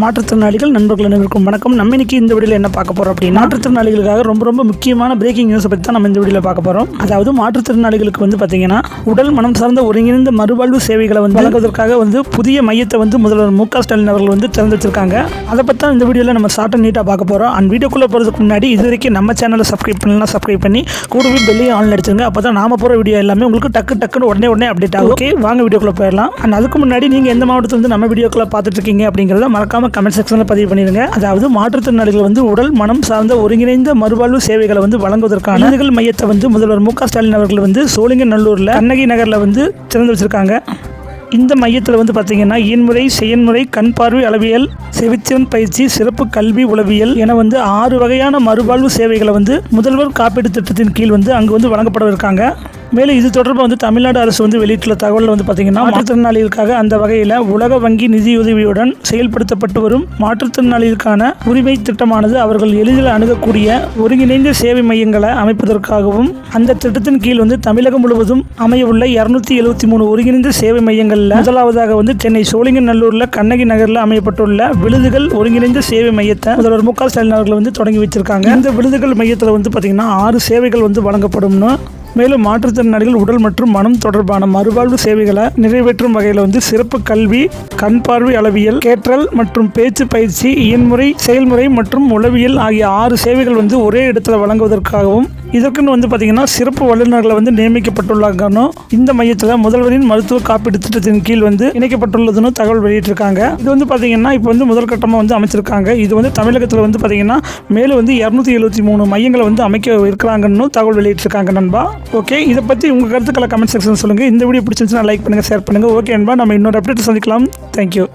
மாற்றுத்திறனாளிகள் நண்பர்கள் அனைவருக்கும் வணக்கம். நம்ம இன்னைக்கு இந்த வீடியோவில் என்ன பார்க்க போறோம் அப்படின்னா மாற்றுத்திறனாளிகளுக்காக ரொம்ப ரொம்ப முக்கியமான பிரேக்கிங் நியூஸை பற்றி தான் நம்ம இந்த வீடியோவில் பார்க்க போறோம். அதாவது மாற்றுத்திறனாளிகளுக்கு வந்து பார்த்தீங்கன்னா உடல் மனம் சார்ந்த ஒருங்கிணைந்த மறுவாழ்வு சேவைகளை வந்து வழங்குவதற்காக வந்து புதிய மையத்தை வந்து முதல்வர் மு க ஸ்டாலின் அவர்கள் வந்து திறந்து வச்சிருக்காங்க அதை பற்றி தான் இந்த வீடியோவில் நம்ம ஷார்ட் அண்ட் நீட்டாக பார்க்க போகிறோம் அண்ட் வீடியோக்குள்ளே போகிறதுக்கு முன்னாடி இது வரைக்கும் நம்ம சேனலை சப்ஸ்கிரைப் பண்ணலாம் சப்ஸ்கிரைப் பண்ணி கூடவே பெல்லையும் ஆன்லைன் அடிச்சிருங்க. அப்போ தான் நாம போகிற வீடியோ எல்லாமே உங்களுக்கு டக்கு டக்குன்னு உடனே உடனே அப்டேட் ஆகும். ஓகே வாங்க வீடியோக்குள்ளே போயிடலாம். அண்ட் அதுக்கு முன்னாடி நீங்கள் எந்த மாவட்டத்துல இருந்து நம்ம வீடியோக்குள்ளே பார்த்துட்டு இருக்கீங்க அப்படிங்கிறத மறக்காம கமெண்ட் செக்ஷனில் பதிவு பண்ணிடுங்க அதாவது மாற்றுத்திறனாளிகள் வந்து உடல் மனம் சார்ந்த ஒருங்கிணைந்த மறுவாழ்வு சேவைகளை வந்து வழங்குவதற்கான விருதுகள் மையத்தை வந்து முதல்வர் மு க ஸ்டாலின் அவர்கள் வந்து சோழிங்கநல்லூரில் கண்ணகி நகரில் வந்து திறந்து வச்சுருக்காங்க. இந்த மையத்தில் வந்து பார்த்தீங்கன்னா இயன்முறை செயன்முறை கண் பார்வை அளவியல் செவித்திறன் பயிற்சி சிறப்பு கல்வி உளவியல் என வந்து ஆறு வகையான மறுவாழ்வு சேவைகளை வந்து முதல்வர் காப்பீடு திட்டத்தின் கீழ் வந்து அங்கு வந்து வழங்கப்பட இருக்காங்க. மேலும் இது தொடர்பாக வந்து தமிழ்நாடு அரசு வந்து வெளியிட்டுள்ள தகவல் வந்து பார்த்தீங்கன்னா மாற்றுத்திறனாளிகளுக்காக அந்த வகையில் உலக வங்கி நிதியுதவியுடன் செயல்படுத்தப்பட்டு வரும் மாற்றுத்திறனாளிகளுக்கான உரிமை திட்டமானது அவர்கள் எளிதில் அணுகக்கூடிய ஒருங்கிணைந்த சேவை மையங்களை அமைப்பதற்காகவும் அந்த திட்டத்தின் கீழ் வந்து தமிழகம் முழுவதும் அமையவுள்ள இருநூத்தி எழுபத்தி மூணு ஒருங்கிணைந்த சேவை மையங்களில் முதலாவதாக வந்து சென்னை சோழிங்கநல்லூரில் கண்ணகி நகரில் அமையப்பட்டுள்ள விழுதுகள் ஒருங்கிணைந்த சேவை மையத்தை முதல்வர் மு க ஸ்டாலின் அவர்கள் வந்து தொடங்கி வச்சிருக்காங்க இந்த விழுதுகள் மையத்தில் வந்து பார்த்தீங்கன்னா ஆறு சேவைகள் வந்து வழங்கப்படும்னு மேலும் மாற்றுத்திறனாளிகள் உடல் மற்றும் மனம் தொடர்பான மறுவாழ்வு சேவைகளை நிறைவேற்றும் வகையில் வந்து சிறப்பு கல்வி கண் பார்வை அளவியல் கேற்றல் மற்றும் பேச்சு பயிற்சி இயன்முறை செயல்முறை மற்றும் உளவியல் ஆகிய ஆறு சேவைகள் வந்து ஒரே இடத்துல வழங்குவதற்காகவும் இதற்குன்னு வந்து பார்த்தீங்கன்னா சிறப்பு வல்லுநர்களை வந்து நியமிக்கப்பட்டுள்ளாங்கன்னு இந்த மையத்தில் முதல்வரின் மருத்துவ காப்பீடு திட்டத்தின் கீழ் வந்து இணைக்கப்பட்டுள்ளதுன்னு தகவல் வெளியிட்டிருக்காங்க. இது வந்து பார்த்தீங்கன்னா இப்போ வந்து முதல் கட்டமாக வந்து அமைச்சிருக்காங்க. இது வந்து தமிழகத்தில் வந்து பார்த்தீங்கன்னா மேலும் வந்து இரநூத்தி எழுபத்தி மூணு மையங்களை வந்து அமைக்க இருக்கிறாங்கன்னு தகவல் வெளியிட்டிருக்காங்க நண்பா. ஓகே இதை பற்றி உங்கள் கருத்துக்களை கமெண்ட் செக்ஷன் சொல்லுங்கள் இந்த வீடியோ பிடிச்சிருந்துச்சுன்னா லைக் பண்ணுங்கள் ஷேர் பண்ணுங்கள் ஓகே நண்பா நம்ம இன்னொரு அப்டேட் சந்திக்கலாம். தேங்க்யூ